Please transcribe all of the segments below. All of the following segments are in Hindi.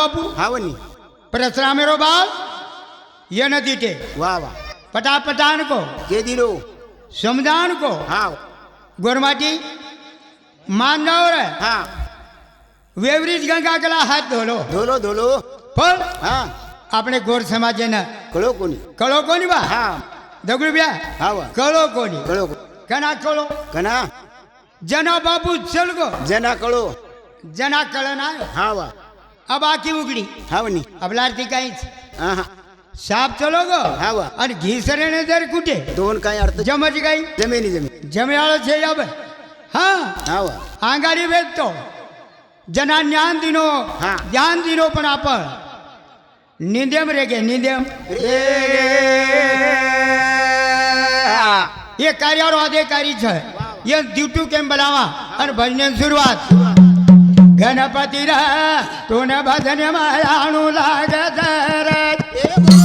बापू हावनी परशुरामेरो बाल ये नदी टे वाह वाह पटा पटान को के दिलो समदान को हाव गोरमाटी मानव रे હા વેવરીજ ગંગા કલા હાથ ધોલો ધોલો ધોલો પણ હા આપણે ગોર સમાજના કળો કોની કળો કોની બા હા દગડુ બ્યા હા વાહ કળો કોની કળો કના કળો ઘણા जना बाबू चल गो જેના કળો जना कळन आयो હા વાહ अब आखी उघडी હાવની अब लारती काहीच હા હા साप चलो गो हा वा. आणि घिसरेने जर कुठे दोन काय अर्थ जमच गाई जमिनी जमीन जमेवाळो छे अब हा हा वा आंगाडी वेचतो जना ज्ञान दिनो हा. ज्ञान दिनो पण आपण निंदेम रे गे निंदेम એ કાર્યારો અધિકારી છે એ ડ્યુટી કેમ બનાવવા અને ભજન શરૂઆત गणपतीरा तुन भजन माया आणू लागत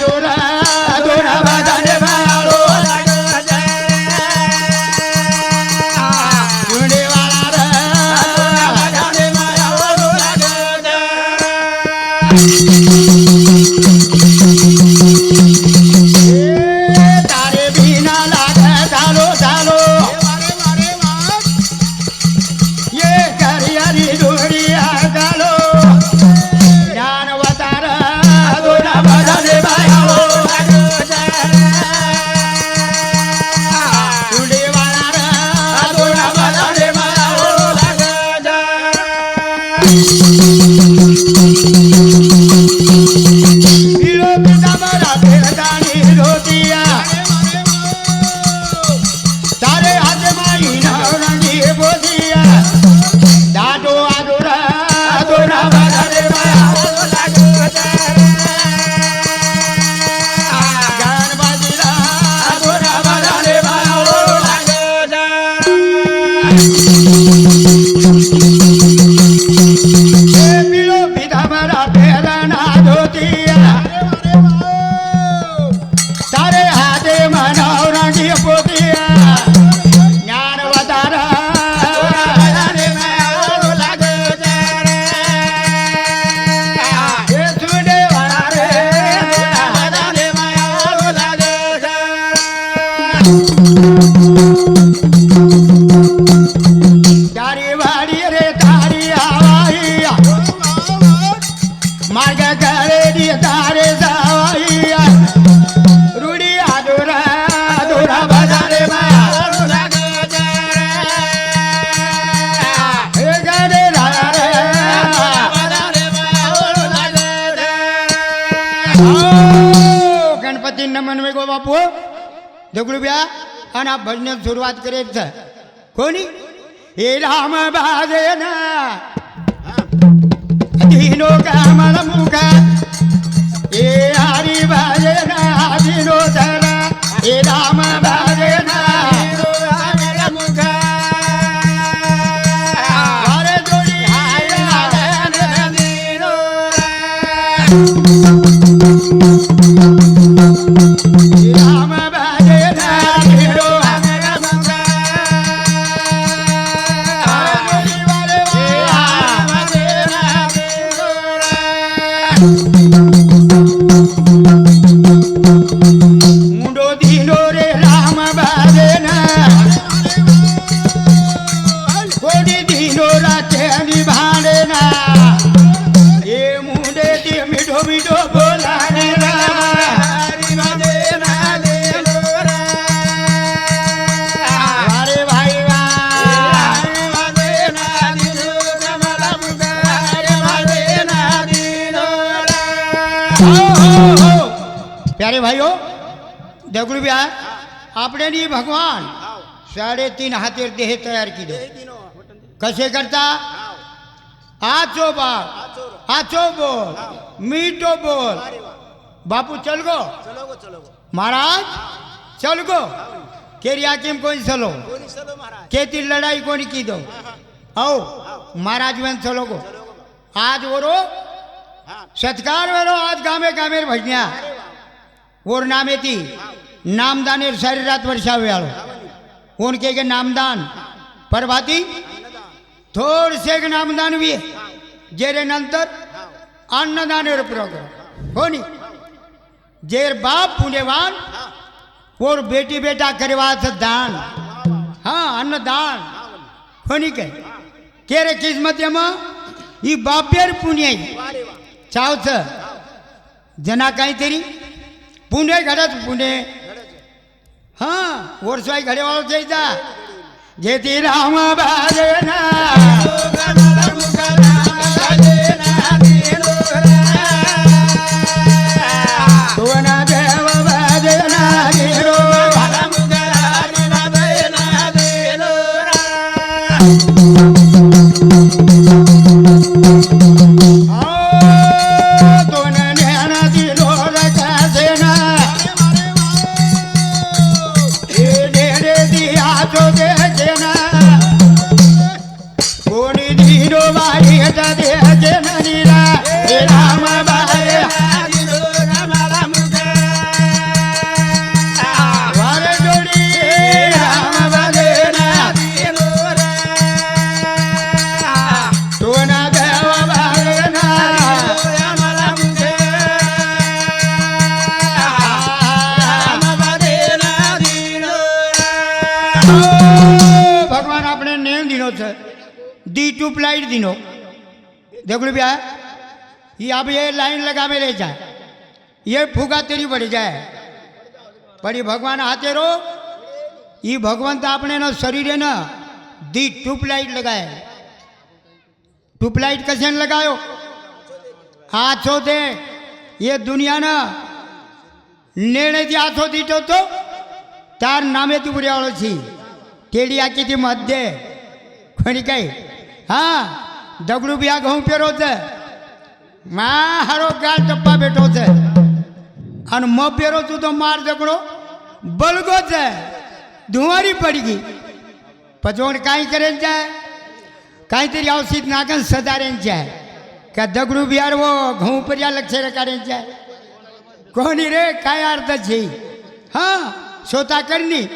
জোড়া ગણપતિ નમન વેગો બાપુ ઢગલું બ્યા અને આ ભજન શરૂઆત કરે છે કોની એ રામ બાજે ના દીનો કમલ મુખ પ્યારે ભાઈઓ दगडूब्या આપણે ની ભગવાન સાડે તીન હાથેર દેહ તૈયાર કીધો કશે કરતા આચો બાપ આચો બોલ મીઠો બોલ બાપુ ચલ ગો महाराज चल गो केरी आकिम कोई चलो केती लड़ाई कोनी की दो आओ महाराज वन सत्कार वेरो आज गामे गामे भजन्या ओर नामे ती नामदाने शरीरात वर्षावे आलो। कोण के नामदान परभाती थोडसे नामदान वी जेरे नंतर अन्नदानेर प्रोग्राम। हो नी? जेर बाप पुण्यवान, और बेटी बेटा करवाचं दान। हा, अन्नदान। काय के रे किस्मत ही बापेर पुण्य चावच जना काहीतरी? पुणे घडत पुणे. हां वर्षाई घडेवाळ जायचा जेती राम बाजना तुवना देव बाजना गिरो तुन दी ट्यूबलाइट दिनो देखो भैया ये अब ये लाइन लगा में ले जाए ये फूगा तेरी बढ़ जाए पर ये भगवान आते रो ये भगवान तो अपने ना शरीर है ना दी ट्यूबलाइट लगाए ट्यूबलाइट कसे न लगायो हाथों दे ये दुनिया ना निर्णय हाथों दीटो तो તાર નામેથી ઉડ્યાવાળો છી ટેડી આખીથી મધ્ય ખરી કઈ હા દગડું બી આ ઘઉં પહેરો છે. મા હારો ગાલ ટપ્પા બેઠો છે. અને મ પહેરો છું તો માર દગડો બલગો છે. ધુવારી પડી ગઈ. પછી ઓણ કાંઈ કરે ને જાય. કાંઈ તરી આવશીત નાગન સદારે ને જાય. કે દગડું બિહારવો ઘઉં પર્યા લક્ષે રકારે ને જાય. કોની રે, કાંઈ અર્થ છે? હા, સોતા કરની.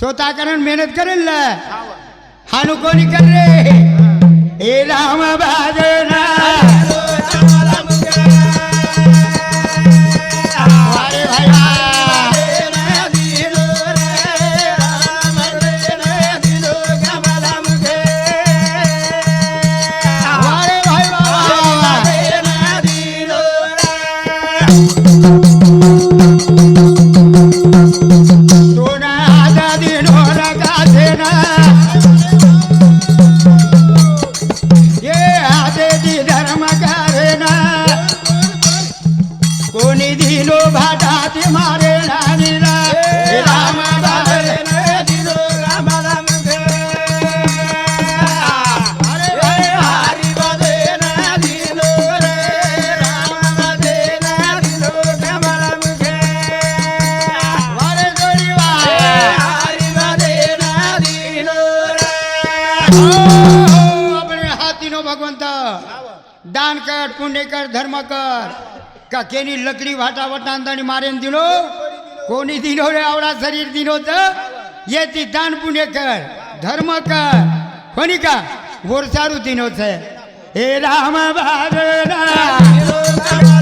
સોતા કરે મહેનત કરે ને લે. అనుకోనిక రే ఏ రామ బాధనా Thank you. दान कर पुण्य कर धर्म कर. का केनी लकडी वाटा वटांदाणी मारेन दिलो कोनी दिलो रे आवडा शरीर दिलो ये ती दान पुण्य कर धर्म कर. कोणी का? वोरसारू दिनोच हे राम बार राम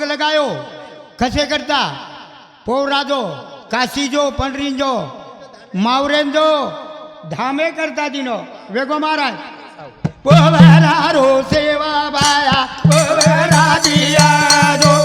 भोग लगायो, खसे करता। पोवरा जो, काशी जो पंडरी जो, मावरेन जो, धामे करता दिनो। वेगो महाराज। पोवरा रो सेवा बाया, पोवरा दिया जो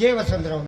ஜீவசந்திரம்